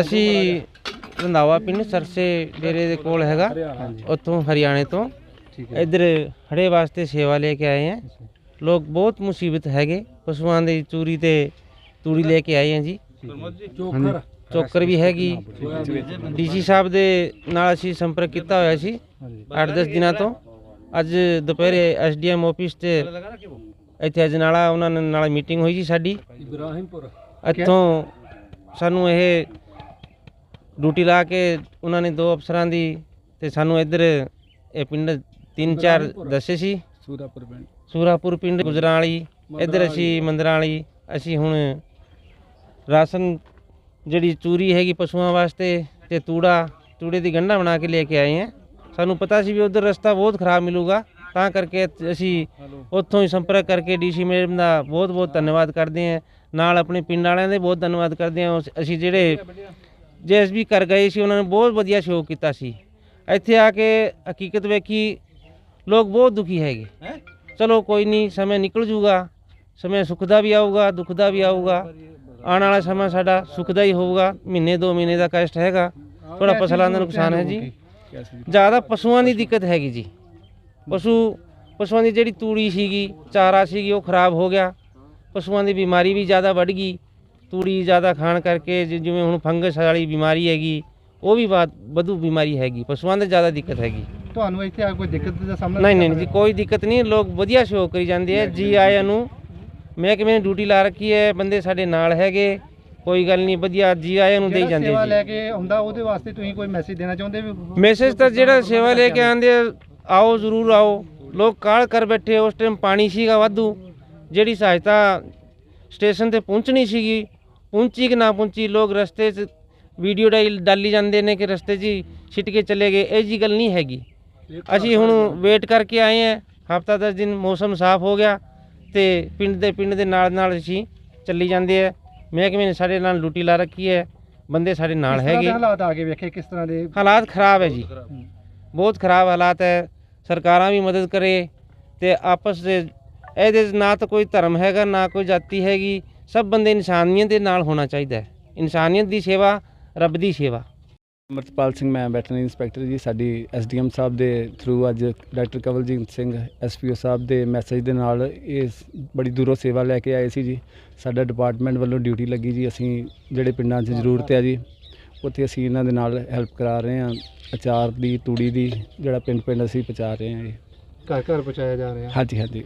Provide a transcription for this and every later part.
ਅਸੀਂ ਰੰਧਾਵਾ ਪਿੰਡ ਸਰਸੇ ਡੇਰੇ ਦੇ ਕੋਲ ਹੈਗਾ। ਉੱਥੋਂ ਹਰਿਆਣੇ ਤੋਂ। ਇੱਧਰ ਹੜੇ ਵਾਸਤੇ ਸੇਵਾ ਲੈ ਕੇ ਆਏ ਹਾਂ ਲੋਕ ਬਹੁਤ ਮੁਸੀਬਤ ਹੈਗੇ। ਪਸ਼ੂਆਂ ਦੀ ਚੂਰੀ ਤੇ ਤੂੜੀ ਲੈ ਕੇ ਆਏ ਹਾਂ ਜੀ। ਚੋਕਰ ਵੀ ਹੈਗੀ। ਡੀਸੀ ਸਾਹਿਬ ਦੇ ਨਾਲ ਅਸੀਂ ਸੰਪਰਕ ਕੀਤਾ ਹੋਇਆ ਸੀ। 8-10 ਦਿਨਾਂ ਤੋਂ। ਅੱਜ ਦੁਪਹਿਰੇ ਐਸਡੀਐਮ ਆਫਿਸ ਤੇ ਇੱਥੇ ਅਜਨਾਲਾ ਉਹਨਾਂ ਨਾਲ ਮੀਟਿੰਗ ਹੋਈ ਸੀ ਸਾਡੀ। ਇਬਰਾਹਿਮਪੁਰ। ਇੱਥੋਂ ਸਾਨੂੰ ਇਹ ਡਿਊਟੀ ਲਾ ਕੇ ਉਹਨਾਂ ਨੇ ਦੋ ਅਫਸਰਾਂ ਦੀ ਤੇ ਸਾਨੂੰ ਇੱਧਰ ਇਹ ਪਿੰਡ ਤਿੰਨ ਚਾਰ ਦੱਸੇ ਸੀ। ਸੂਰਾਪੁਰ ਪਿੰਡ। ਸੂਰਾਪੁਰ ਪਿੰਡ ਗੁਜਰਾਂ ਵਾਲੀ ਇੱਧਰ ਅਸੀਂ ਮੰਦਰਾਂ ਵਾਲੀ ਅਸੀਂ ਹੁਣ ਰਾਸ਼ਨ ਜਿਹੜੀ ਚੂਰੀ ਹੈਗੀ ਪਸ਼ੂਆਂ ਵਾਸਤੇ ਤੇ ਤੂੜਾ ਤੂੜੇ ਦੀ ਗੰਢਾ ਬਣਾ ਕੇ ਲੈ ਕੇ ਆਏ ਹਾਂ ਸਾਨੂੰ ਪਤਾ ਸੀ ਵੀ ਉਧਰ ਰਸਤਾ ਬਹੁਤ ਖਰਾਬ ਮਿਲੂਗਾ। ਤਾਂ ਕਰਕੇ ਅਸੀਂ ਉੱਥੋਂ ਹੀ ਸੰਪਰਕ ਕਰਕੇ ਡੀਸੀ ਮੈਡਮ ਦਾ ਬਹੁਤ ਬਹੁਤ ਧੰਨਵਾਦ ਕਰਦੇ ਹਾਂ। ਨਾਲ ਆਪਣੇ ਪਿੰਡ ਵਾਲਿਆਂ ਦੇ ਬਹੁਤ ਧੰਨਵਾਦ ਕਰਦੇ ਹਾਂ। ਅਸੀਂ ਜਿਹੜੇ ਜੇਐਸਬੀ ਕਰ ਗਏ ਸੀ ਉਹਨਾਂ ਨੇ ਬਹੁਤ ਵਧੀਆ ਸ਼ੋਅ ਕੀਤਾ ਸੀ। ਇੱਥੇ ਆ ਕੇ ਹਕੀਕਤ ਵੇਖੀ ਲੋਕ ਬਹੁਤ ਦੁਖੀ ਹੈਗੇ। ਚਲੋ ਕੋਈ ਨਹੀਂ ਸਮੇਂ ਨਿਕਲ ਜੂਗਾ। ਸਮੇਂ ਸੁੱਖ ਦਾ ਵੀ ਆਊਗਾ ਦੁੱਖ ਦਾ ਵੀ ਆਊਗਾ। ਆਉਣ ਵਾਲਾ ਸਮਾਂ ਸਾਡਾ ਸੁੱਖ ਦਾ ਹੀ ਹੋਊਗਾ। ਮਹੀਨੇ ਦੋ ਮਹੀਨੇ ਦਾ ਕਸ਼ਟ ਹੈਗਾ। ਥੋੜਾ ਫਸਲਾਂ ਦਾ ਨੁਕਸਾਨ ਹੈ ਜੀ। ਜ਼ਿਆਦਾ ਪਸ਼ੂਆਂ ਦੀ ਦਿੱਕਤ ਹੈਗੀ ਜੀ। ਪਸ਼ੂ ਪਸ਼ੂਆਂ ਦੀ ਜਿਹੜੀ ਤੂੜੀ ਸੀਗੀ ਚਾਰਾ ਸੀਗੀ ਉਹ ਖਰਾਬ ਹੋ ਗਿਆ। ਪਸ਼ੂਆਂ ਦੀ ਬਿਮਾਰੀ ਵੀ ਜ਼ਿਆਦਾ ਵੱਧ ਗਈ। ਤੂੜੀ ਜ਼ਿਆਦਾ ਖਾਣ ਕਰਕੇ ਜਿ- ਜਿਵੇਂ ਹੁਣ ਫੰਗਸ ਵਾਲੀ ਬਿਮਾਰੀ ਹੈਗੀ ਉਹ ਵੀ ਬਾਤ ਵਧੂ ਬਿਮਾਰੀ ਹੈਗੀ। ਪਸ਼ੂਆਂ ਦੀ ਜ਼ਿਆਦਾ ਦਿੱਕਤ ਹੈਗੀ। ਤੁਹਾਨੂੰ ਇੱਥੇ ਆ ਕੋਈ ਦਿੱਕਤ ਦਾ ਸਾਹਮਣਾ ਨਹੀਂ ਨਹੀਂ ਜੀ ਕੋਈ ਦਿੱਕਤ ਨਹੀਂ। ਲੋਕ ਵਧੀਆ ਸ਼ੋਅ ਕਰੀ ਜਾਂਦੇ ਆ। ਜੀ ਆਇਆਂ ਨੂੰ। ਮੈਂ ਕਿਵੇਂ ਡਿਊਟੀ ਲਾ ਰੱਖੀ ਹੈ? ਬੰਦੇ ਸਾਡੇ ਨਾਲ ਹੈਗੇ। ਕੋਈ ਗੱਲ ਨਹੀਂ ਵਧੀਆ ਜੀ ਆਇਆਂ ਨੂੰ ਦੇਈ ਜਾਂਦੇ ਸੇਵਾ ਲੈ ਜੀ ਕੇ ਆਉਂਦਾ ਉਹਦੇ ਵਾਸਤੇ ਤੁਸੀਂ ਕੋਈ ਮੈਸੇਜ ਦੇਣਾ ਚਾਹੁੰਦੇ ਵੀ ਮੈਸੇਜ ਤਾਂ ਜਿਹੜਾ ਸੇਵਾ ਲੈ ਕੇ ਆਂਦੇ ਆ, ਆਓ ਜ਼ਰੂਰ ਆਓ। ਲੋਕ ਕਾਲ ਕਰ ਬੈਠੇ ਉਸ ਟਾਈਮ ਪਾਣੀ ਸੀਗਾ ਵਾਧੂ। ਜਿਹੜੀ ਸਹਾਇਤਾ ਸਟੇਸ਼ਨ ਤੇ ਪਹੁੰਚਣੀ ਸੀਗੀ ਪਹੁੰਚੀ ਕਿ ਨਾ ਪਹੁੰਚੀ ਲੋਕ ਰਸਤੇ 'ਚ ਵੀਡੀਓ ਡਾਲ ਡਾਲੀ ਜਾਂਦੇ ਨੇ ਕਿ ਰਸਤੇ 'ਚ ਛਿੱਟ ਕੇ ਚਲੇ ਗਏ। ਇਹ ਜੀ ਗੱਲ ਨਹੀਂ ਹੈਗੀ। ਅਸੀਂ ਹੁਣ ਵੇਟ ਕਰਕੇ ਆਏ ਹਾਂ। ਹਫਤਾ 10 ਦਿਨ ਮੌਸਮ ਸਾਫ਼ ਹੋ ਗਿਆ ਤੇ ਪਿੰਡ ਦੇ ਪਿੰਡ ਦੇ ਨਾਲ ਨਾਲ ਅਸੀਂ ਚੱਲੀ ਜਾਂਦੇ ਆ ਮਹਿਕਮੇ ਨੇ ਸਾਡੇ ਨਾਲ ਡਿਊਟੀ ਲਾ ਰੱਖੀ ਹੈ। ਬੰਦੇ ਸਾਡੇ ਨਾਲ ਹੈਗੇ। ਹਾਲਾਤ ਆ ਕੇ ਵੇਖੇ ਕਿਸ ਤਰ੍ਹਾਂ ਦੇ? ਹਾਲਾਤ ਖਰਾਬ ਹੈ ਜੀ। ਬਹੁਤ ਖਰਾਬ ਹਾਲਾਤ ਹੈ। ਸਰਕਾਰਾਂ ਵੀ ਮਦਦ ਕਰੇ ਤੇ ਆਪਸ ਦੇ ਇਹਦੇ 'ਚ ਨਾ ਤਾਂ ਕੋਈ ਧਰਮ ਹੈਗਾ, ਨਾ ਕੋਈ ਜਾਤੀ ਹੈਗੀ, ਸਭ ਬੰਦੇ ਇਨਸਾਨੀਅਤ ਦੇ ਨਾਲ ਹੋਣਾ ਚਾਹੀਦਾ ਹੈ। ਇਨਸਾਨੀਅਤ ਦੀ ਸੇਵਾ, ਰੱਬ ਦੀ ਸੇਵਾ। ਅਮਰਤਪਾਲ ਸਿੰਘ, ਮੈਂ ਵੈਟਰਨਰੀ ਇੰਸਪੈਕਟਰ ਜੀ, ਸਾਡੀ ਐਸਡੀਐਮ ਸਾਹਿਬ ਦੇ ਥਰੂ ਅੱਜ ਡਾਕਟਰ ਕਵਲਜੀਤ ਸਿੰਘ ਐਸਪੀਓ ਸਾਹਿਬ ਦੇ ਮੈਸੇਜ ਦੇ ਨਾਲ ਇਹ ਬੜੀ ਦੂਰੋਂ ਸੇਵਾ ਲੈ ਕੇ ਆਏ ਸੀ ਜੀ। ਸਾਡਾ ਡਿਪਾਰਟਮੈਂਟ ਵੱਲੋਂ ਡਿਊਟੀ ਲੱਗੀ ਜੀ, ਅਸੀਂ ਜਿਹੜੇ ਪਿੰਡਾਂ 'ਚ ਜ਼ਰੂਰਤ ਹੈ ਜੀ ਉੱਥੇ ਅਸੀਂ ਇਹਨਾਂ ਦੇ ਨਾਲ ਹੈਲਪ ਕਰਾ ਰਹੇ ਹਾਂ ਅਚਾਰ ਦੀ ਤੂੜੀ ਦੀ ਜਿਹੜਾ ਪਿੰਡ ਪਿੰਡ ਅਸੀਂ ਪਹੁੰਚਾ ਰਹੇ ਹਾਂ ਜੀ ਘਰ ਘਰ ਪਹੁੰਚਾਇਆ ਜਾ ਰਿਹਾ। ਹਾਂਜੀ ਹਾਂਜੀ।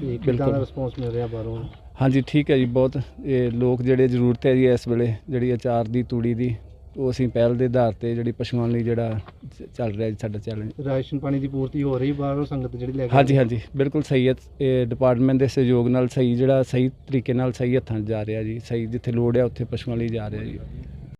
ਤੇ ਕਿੱਦਾਂ ਦਾ ਬਿਲਕੁਲ। ਰਿਸਪੌਂਸ ਮਿਲ ਰਿਹਾ ਬਾਹਰੋਂ? ਹਾਂਜੀ ਠੀਕ ਹੈ ਜੀ ਬਹੁਤ ਇਹ ਲੋਕ ਜਿਹੜੇ ਜ਼ਰੂਰਤ ਹੈ ਜੀ ਇਸ ਵੇਲੇ ਜਿਹੜੀ ਅਚਾਰ ਦੀ ਤੂੜੀ ਦੀ ਉਹ ਅਸੀਂ ਪਹਿਲ ਦੇ ਆਧਾਰ ਤੇ ਜਿਹੜੀ ਪਸ਼ੂਆਂ ਲਈ ਜਿਹੜਾ ਚ- ਚੱਲ ਰਿਹਾ ਜੀ ਸਾਡਾ ਚੈਲੰਜ ਰਾਸ਼ਨ ਪਾਣੀ ਦੀ ਪੂਰਤੀ ਹੋ ਰਹੀ ਬਾਹਰੋਂ ਸੰਗਤ ਜਿਹੜੀ ਲੈ ਕੇ ਹਾਂਜੀ ਹਾਂਜੀ ਬਿਲਕੁਲ ਸਹੀ ਹੈ ਇਹ ਡਿਪਾਰਟਮੈਂਟ ਦੇ ਸਹਿਯੋਗ ਨਾਲ ਸਹੀ ਜਿਹੜਾ ਸਹੀ ਤਰੀਕੇ ਨਾਲ ਸਹੀ ਹੱਥਾਂ 'ਚ ਜਾ ਰਿਹਾ ਜੀ ਸਹੀ ਜਿੱਥੇ ਲੋੜ ਹੈ ਉੱਥੇ ਪਸ਼ੂਆਂ ਲਈ ਜਾ ਰਿਹਾ ਜੀ।